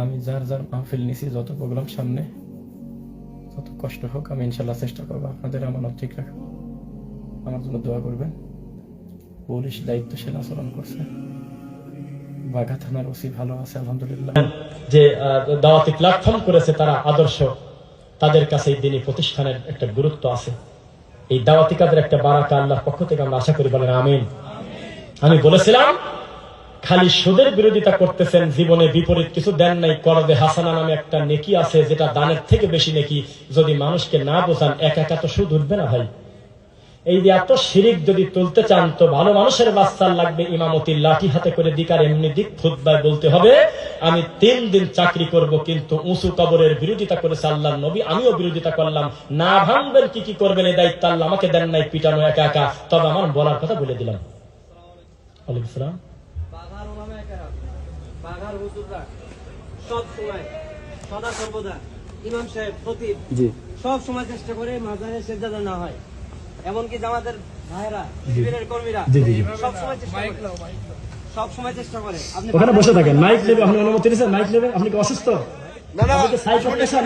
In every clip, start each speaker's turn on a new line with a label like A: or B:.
A: আমি যার যার মাহফিল নিছি, যত প্রোগ্রাম সামনে, যত কষ্ট হোক, আমি ইনশাল্লাহ চেষ্টা করব আপনাদের আমানত ঠিক রাখা আমার জন্য দোয়া করবেন। পুলিশ দায়িত্বশীল আচরণ করছে। বাঘা থানার ওসি ভালো আছে, আলহামদুলিল্লাহ।
B: যে দাওয়াতি প্ল্যাটফর্ম করেছে তারা আদর্শ, তাদের কাছে এই প্রতিষ্ঠানের একটা গুরুত্ব আছে। এই দাওয়াতি কাজের একটা বারাকা আল্লাহর পক্ষ থেকে আমরা আশা করি বলেন, আমিন। আমি বলেছিলাম খালি সুদের বিরোধিতা করতেছেন, জীবনে বিপরীত কিছু দেন নাই। করদে হাসানা নামে একটা নেকি আছে, যেটা দানের থেকে বেশি নেকি। যদি মানুষকে না বোঝান, এক একা তো সুদ উঠবে না ভাই। এই যে এত শিরিক যদি তুলতে চান, তো ভালো মানুষের বাচ্চার লাগবে ইমামতির লাঠি হাতে করে দিক আর এমনি দিক খুদ্ায় বলতে হবে, আমি তিন দিন চাকরি করব, কিন্তু উঁচু কবরের বিরোধিতা করেছে আল্লাহ নবী, আমিও বিরোধিতা করলাম। না ভাঙবেন কি কি করবেন, এই দায়িত্ব আল্লাহ আমাকে দেন নাই, পিটানো একা একা। তবে আমার বলার কথা বলে দিলাম। ওয়ালাইকুম আসসালাম
C: বাঘার ওলামায়ে কেরাম, বাঘার হুজুররা সব সময় সদা সর্বদা ইমাম সাহেব খতিব সব সময় চেষ্টা করে মাজারে সেজদা না হয়। এমনকি জামাতের ভাইরা শিবিরের কর্মীরা সব সময় চেষ্টা করে। সব সময় চেষ্টা করে। আপনি
B: ওখানে বসে থাকেন। মাইক নেবে আপনি অনুমতি নিয়েছেন মাইক নেবে? আপনি কি অসুস্থ?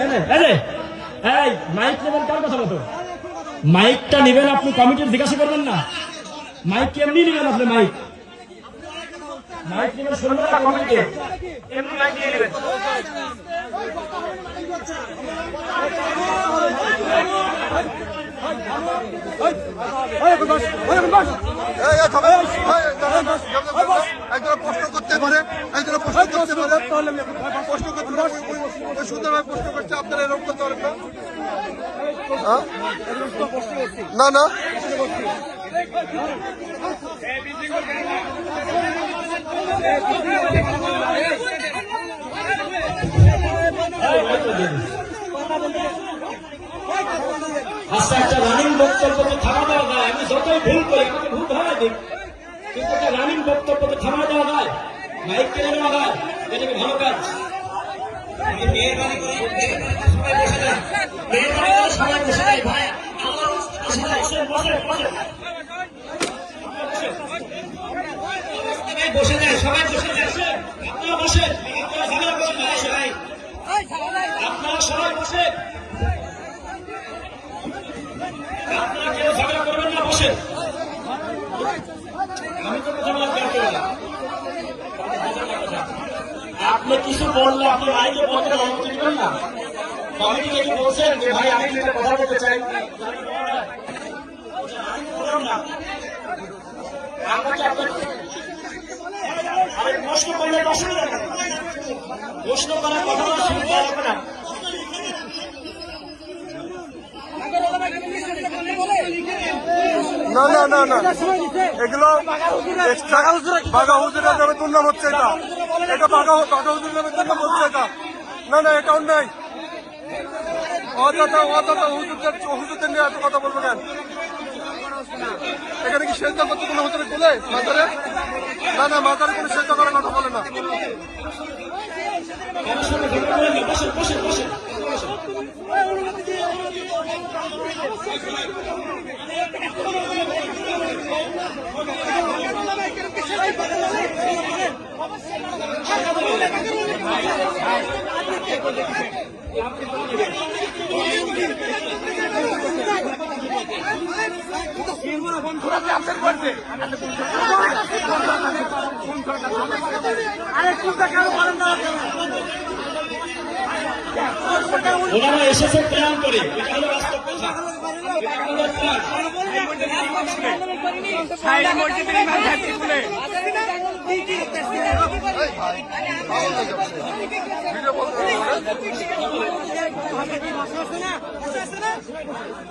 B: নেবেন এই এই মাইক নেবেন কার কথা মতো মাইকটা নেবেন আপনি কমিটির জিজ্ঞাসা করবেন না। মাইক কি এমনি নেবেন আপনি মাইক মাইক নেবেন শুনবেন না কমিটিকে এমনি
D: প্রশ্ন করতে পারে একজনে প্রশ্ন করতে পারে প্রশ্ন করতে পারে সুন্দরভাবে প্রশ্ন করছে আপনারা এরকম করতে পারেন না? না না
B: আচ্ছা একটা রানিং বক্তব্যকে থামা দেওয়া যায়। আমি যতই ভুল করি আমাকে ভুল ধরা দিক। কিন্তু একটা রানিং বক্তব্যকে থামা দেওয়া যায় মাইক কেড়ে নেওয়া যায়। এটা কি ভালো কাজ? মেহরবানি করে সবাই বসে যান মেহরবানি করে সবাই বসে যায় ভাই। বসে বসে সবাই বসে যায়, সবাই বসে যায়। আপনারা বসে আপনারা সবাই বসে আমি আপনি কিছু বললে আপনি মাইকে বলতে অনুমতি দিবেন না? কমিটি কি বলছেন যে, ভাই, আমি একটা কথা বলতে চাই বলুন না। আমরা কি আপনাকে- আরে প্রশ্ন করলে তো অসুবিধা নেই। প্রশ্ন করার কথা বলা হবে না।
D: না না না না। এগুলো বাঘা হুজুরের নামে দুর্নাম হচ্ছে এটা। এটা বাঘা বাঘা হুজুরের নামে দুর্নাম হচ্ছে এটা। না না এটা অন্যায় অযথা অযথা হুজুরদের হুজুরদের নিয়ে এত কথা বলব কেন? এখানে কি সেজদা করতে কোনো হুজুরে বলে মাজারে? না না, মাজারে কোনো সেজদা করার কথা বলে না।
B: বসে বসে ওনারা এসেছে প্ল্যান করে। এটা হলো বাস্তব কথা এটা হলো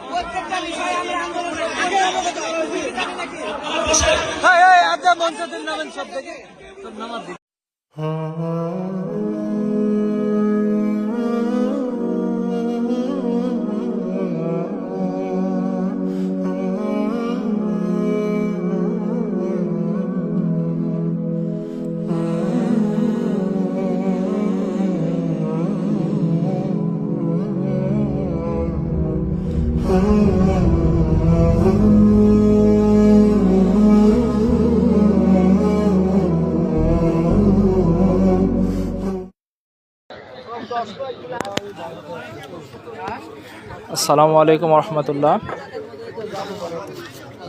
C: প্রত্যেকটা বিষয়ে আমরা আন্দোলন মঞ্চ নামেন সব থেকে তোর নামাজ
E: আসসালামু আলাইকুম রহমতুল্লাহ।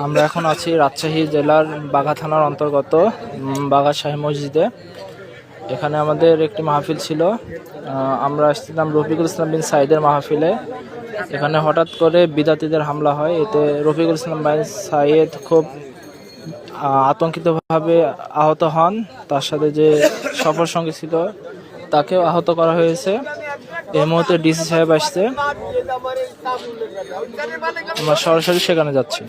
E: আমরা এখন আছি রাজশাহী জেলার বাঘা থানার অন্তর্গত বাঘা শাহী মসজিদে। এখানে আমাদের একটি মাহফিল ছিল। আমরা আসছিলাম রফিকুল ইসলাম বিন সাইদের মাহফিলে। এখানে হঠাৎ করে বিদাতিদের হামলা হয়। এতে রফিকুল ইসলাম বিন সাইদ খুব আতঙ্কিতভাবে আহত হন। তার সাথে যে সফর সঙ্গী ছিল, তাকেও আহত করা হয়েছে। এই মুহূর্তে ডিসি সাহেব আসছে। আমরা সরাসরি সেখানে যাচ্ছি।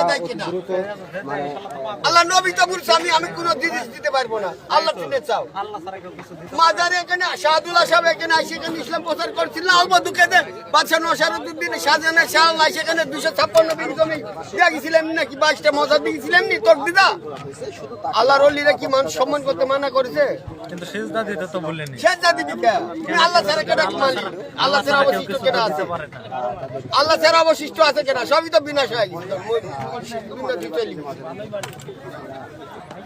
D: দেয় কিনা আল্লাহ নবী তো বলছে আমি আমি কোনো জিনিস দিতে পারব না। আল্লাহ তুমি চাও। মাজারে এখানে শাহাদুল্লাহ সাহেব এখানে আসে এখানে ইসলাম প্রচার করছিল না অল্প দুঃখে দেন বাদশাহ নসারুদ্দিন শাহজাহানের শাহ সেখানে দুশো ছাপ্পান্ন বিঘি জমি দিয়া গেছিলাম নাকি বাইশটা মজার দিয়েছিলাম নি? তোর দিদা। অলিরা কি মানুষ সম্মান করতে মানা করেছে?
F: কিন্তু সেজদা দিতে তো বলেনি
D: সেজদা দিবি কে? তুমি আল্লাহ ছাড়া কেটা মানি? আল্লাহ ছাড়া অবশিষ্ট কেটা আছে? আল্লাহ ছাড়া অবশিষ্ট আছে কেনা সবই তো বিনাশ হয়ে গেছে।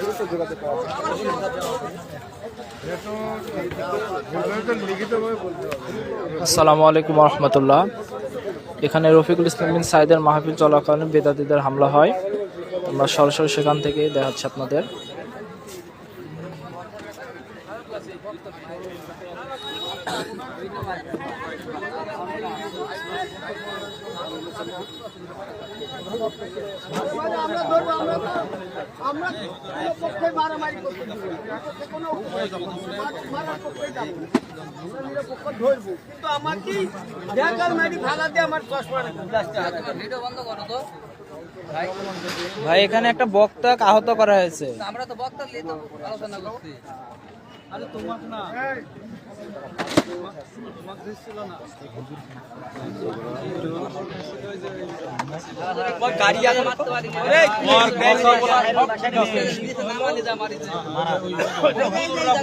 D: দিয়ে চলে গেছে।
E: আসসালামু আলাইকুম রহমতুল্লাহ এখানে রফিকুল ইসলাম বিন সাইদের মাহফিল চলাকালীন বেদাতিদের হামলা হয় আমরা সরাসরি সেখান থেকে দেখাচ্ছি আপনাদের।
D: কিন্তু আমাকে আমার চশমা
E: ভাই এখানে একটা বক্তা আহত করা হয়েছে
C: আমরা তো বক্তা নিয়ে তো আলোচনা করছি আরে তোমার না গাড়ি আগে মারতে পারি না